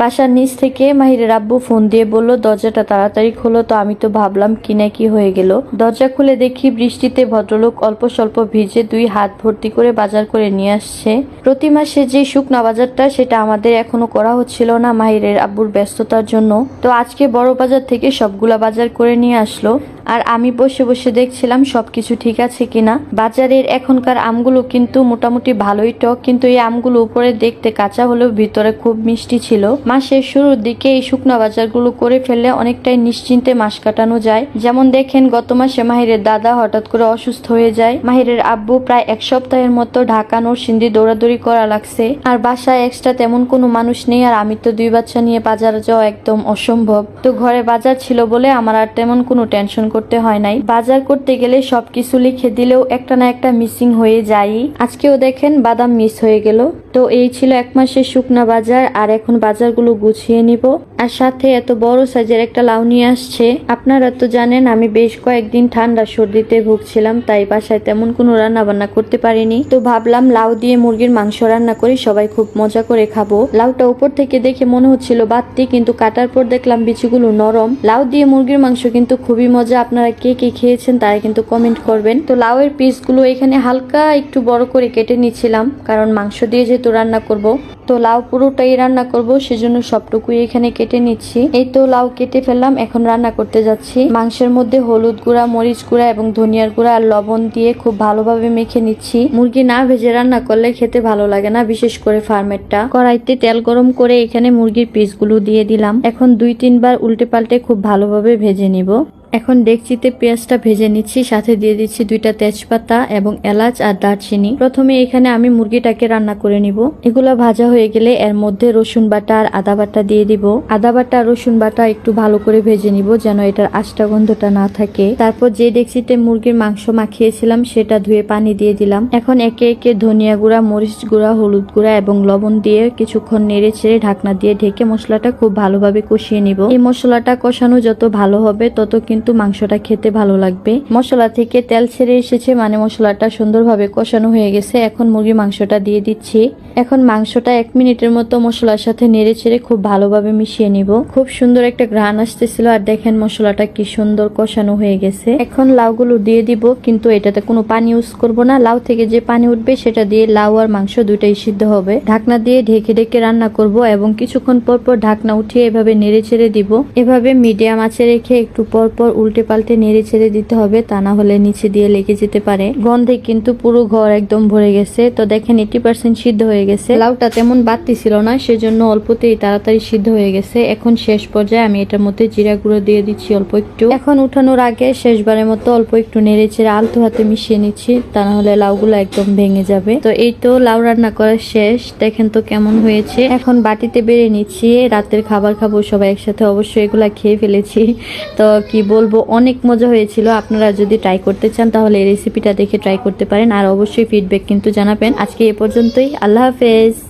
বাসার নিচ থেকে মাহিরের আব্বু ফোন দিয়ে বলল, দরজাটা তাড়াতাড়ি খোলো। তো আমি তো ভাবলাম, কি না কি হয়ে গেল। দরজা খুলে দেখি বৃষ্টিতে ভদ্রলোক অল্প স্বল্প ভিজে দুই হাত ভর্তি করে বাজার করে নিয়ে আসছে। প্রতি মাসে যে শুকনা বাজারটা, সেটা আমাদের এখনও করা হচ্ছিল না মাহিরের আব্বুর ব্যস্ততার জন্য। তো আজকে বড় বাজার থেকে সবগুলা বাজার করে নিয়ে আসলো। আর আমি বসে বসে দেখছিলাম সবকিছু ঠিক আছে কিনা। বাজারের এখনকার আমগুলো কিন্তু মোটামুটি ভালোই টক, কিন্তু এই আমগুলো উপরে দেখতে কাঁচা হলেও ভিতরে খুব মিষ্টি ছিল। মাসের শুরুর দিকে এই শুকনা বাজারগুলো করে ফেললে অনেকটাই নিশ্চিন্তে মাস কাটানো যায়। যেমন দেখেন, গত মাসে মাহিরের দাদা হঠাৎ করে অসুস্থ হয়ে যায়। মাহিরের আব্বু প্রায় এক সপ্তাহের মতো ঢাকা নরসিংদী দৌড়াদৌড়ি করা লাগছে। আর বাসায় এক্সট্রা তেমন কোনো মানুষ নেই, আর আমি তো দুই বাচ্চা নিয়ে বাজার যাওয়া একদম অসম্ভব। তো ঘরে বাজার ছিল বলে আমার আর তেমন কোনো টেনশন করতে হয় নাই। বাজার করতে গেলে সবকিছু লিখে দিলেও একটা না একটা মিসিং হয়ে যায় আজকেও দেখেন বাদাম মিস হয়ে গেল। তো এই ছিল এক মাসের শুকনা বাজার, আর এখন বাজারগুলো গুছিয়ে নিব। আর সাথে এত বড় সাইজের একটা লাউ নিয়ে আসছে। আপনারা তো জানেন, আমি বেশ কয়েকদিন ঠান্ডা সর্দিতে ভুগছিলাম, তাই বাসায় তেমন কোনো রান্না বান্না করতে পারিনি। তো ভাবলাম লাউ দিয়ে মুরগির মাংস রান্না করি, সবাই খুব মজা করে খাব। লাউটা উপর থেকে দেখে মনে হচ্ছিল বাত্তি কিন্তু কাটার পর দেখলাম বিচিগুলো নরম। লাউ দিয়ে মুরগির মাংস কিন্তু খুবই মজা, আপনারা কে কে খেয়েছেন তারা কিন্তু কমেন্ট করবেন। তো লাউয়ের পিসগুলো এখানে হালকা একটু বড় করে কেটে নিচ্ছিলাম, কারণ মাংস দিয়ে যেহেতু রান্না করব। তো লাউ পুরোটাই রান্না করব, সেজন্য সবটুকুই এখানে কেটে নিচ্ছি। এই তো লাউ কেটে ফেললাম, এখন রান্না করতে যাচ্ছি। মাংসের মধ্যে হলুদ গুঁড়া, মরিচ গুঁড়া এবং ধনিয়ার গুঁড়া আর লবণ দিয়ে খুব ভালোভাবে মেখে নিচ্ছি। মুরগি না ভেজে রান্না করলে খেতে ভালো লাগে না, বিশেষ করে ফার্মেরটা। কড়াইতে তেল গরম করে এখানে মুরগির পিসগুলো দিয়ে দিলাম। এখন দুই তিনবার উল্টে পাল্টে খুব ভালোভাবে ভেজে নিব। এখন ডেকচিতে পেঁয়াজটা ভেজে নিচ্ছি, সাথে দিয়ে দিচ্ছি দুইটা তেজপাতা এবং এলাচ আর দারচিনি। প্রথমে এখানে আমি মুরগিটাকে রান্না করে নিব। এগুলো ভাজা হয়ে গেলে এর মধ্যে রসুন বাটা আর আদা বাটা দিয়ে দিব। আদা বাটা রসুন বাটা একটু ভালো করে ভেজে নিব যেন এটার আষ্টা গন্ধটা না থাকে। তারপর যে ডেকচিতে মুরগির মাংস মাখিয়েছিলাম, সেটা ধুয়ে পানি দিয়ে দিলাম। এখন একে একে ধনিয়া গুঁড়া, মরিচ গুঁড়া, হলুদ গুঁড়া এবং লবণ দিয়ে কিছুক্ষণ নেড়ে ছেড়ে ঢাকনা দিয়ে ঢেকে মশলাটা খুব ভালোভাবে কষিয়ে নিব। এই মশলাটা কষানো যত ভালো হবে, তত কিন্তু মাংসটা খেতে ভালো লাগবে। মশলা থেকে তেল ছেড়ে এসেছে মানে মশলাটা সুন্দরভাবে কষানো হয়ে গেছে। এখন মুরগি মাংসটা দিয়ে দিচ্ছি। এখন মাংসটা এক মিনিটের মতো মশলার সাথে নেড়ে ছেড়ে খুব ভালোভাবে মিশিয়ে নিব। খুব সুন্দর একটা ঘ্রাণ আসতেছিল আর দেখেন মশলাটা কি সুন্দর কষানো হয়ে গেছে। এখন লাউগুলো দিয়ে দিব, কিন্তু এটাতে কোনো পানি ইউজ করব না। লাউ থেকে যে পানি উঠবে সেটা দিয়ে লাউ আর মাংস দুটাই সিদ্ধ হবে। ঢাকনা দিয়ে ঢেকে ঢেকে রান্না করব এবং কিছুক্ষণ পর পর ঢাকনা উঠিয়ে এভাবে নেড়ে ছেড়ে দিব। এভাবে মিডিয়াম আঁচে রেখে একটু পর পর উল্টে পাল্টে নেড়ে ছেড়ে দিতে হবে, তা না হলে নিচে দিয়ে লেগে যেতে পারে। গন্ধে কিন্তু পুরো ঘর একদম ভরে গেছে। তো দেখেন এইটি পার্সেন্ট সিদ্ধ হয়ে গেছে। লাউটা তেমন বাড়তি ছিল না, সেজন্য অল্পতেই তাড়াতাড়ি সিদ্ধ হয়ে গেছে। এখন শেষ পর্যায়ে আমি এটার মধ্যে জিরা গুঁড়ো দিয়ে দিচ্ছি অল্প একটু। এখন উঠানোর আগে শেষবারের মতো অল্প একটু নেড়ে ছেড়ে আলতো হাতে মিশিয়ে নিচ্ছি, তা না হলে লাউগুলো একদম ভেঙে যাবে। তো এই তো লাউ রান্না করা শেষ। দেখেন তো কেমন হয়েছে। এখন বাটিতে বেড়ে নিচ্ছি। রাতের খাবার খাব সবাই একসাথে, অবশ্যই এগুলা খেয়ে ফেলেছি। তো কি বলব, অনেক মজা হয়েছিল। আপনারা যদি ট্রাই করতে চান, তাহলে এই রেসিপিটা দেখে ট্রাই করতে পারেন। আর অবশ্যই ফিডব্যাক কিন্তু জানাবেন। আজকে এ পর্যন্তই। আল্লাহ হাফেজ।